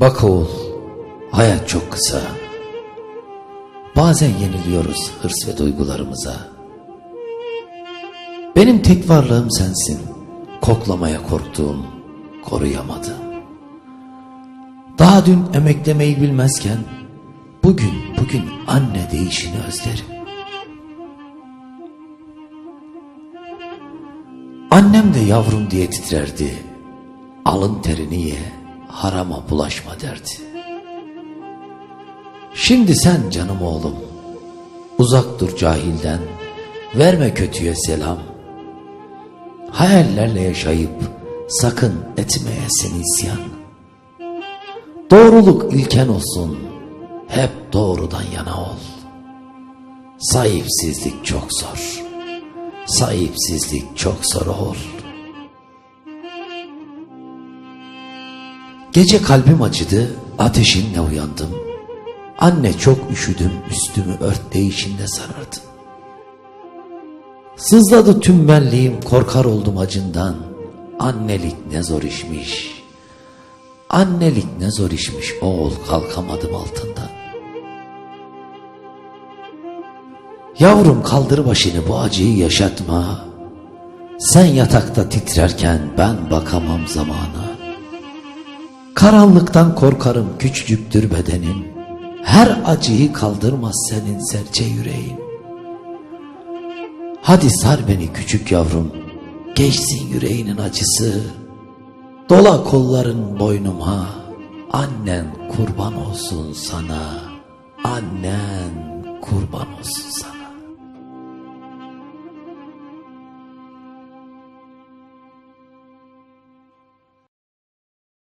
Bak oğul, hayat çok kısa. Bazen yeniliyoruz hırs ve duygularımıza. Benim tek varlığım sensin. Koklamaya korktuğum, koruyamadım. Daha dün emeklemeyi bilmezken, bugün, bugün anne değişini özlerim. Annem de yavrum diye titrerdi. Alın terini ye, harama bulaşma derdi. Şimdi sen canım oğlum, uzak dur cahilden, verme kötüye selam. Hayallerle yaşayıp sakın etmeyesin isyan. Doğruluk ilken olsun, hep doğrudan yana ol. Sahipsizlik çok zor, sahipsizlik çok zor oğul. Gece kalbim acıdı, ateşinle uyandım. Anne çok üşüdüm, üstümü ört değişinde sarardım. Sızladı tüm benliğim, korkar oldum acından. Annelik ne zor işmiş. Annelik ne zor işmiş, oğul kalkamadım altından. Yavrum kaldır başını bu acıyı yaşatma. Sen yatakta titrerken ben bakamam zamana. Karanlıktan korkarım küçücüktür bedenin. Her acıyı kaldırmaz senin serçe yüreğin. Hadi sar beni küçük yavrum, geçsin yüreğinin acısı. Dola kolların boynuma, annen kurban olsun sana, annen kurban olsun sana.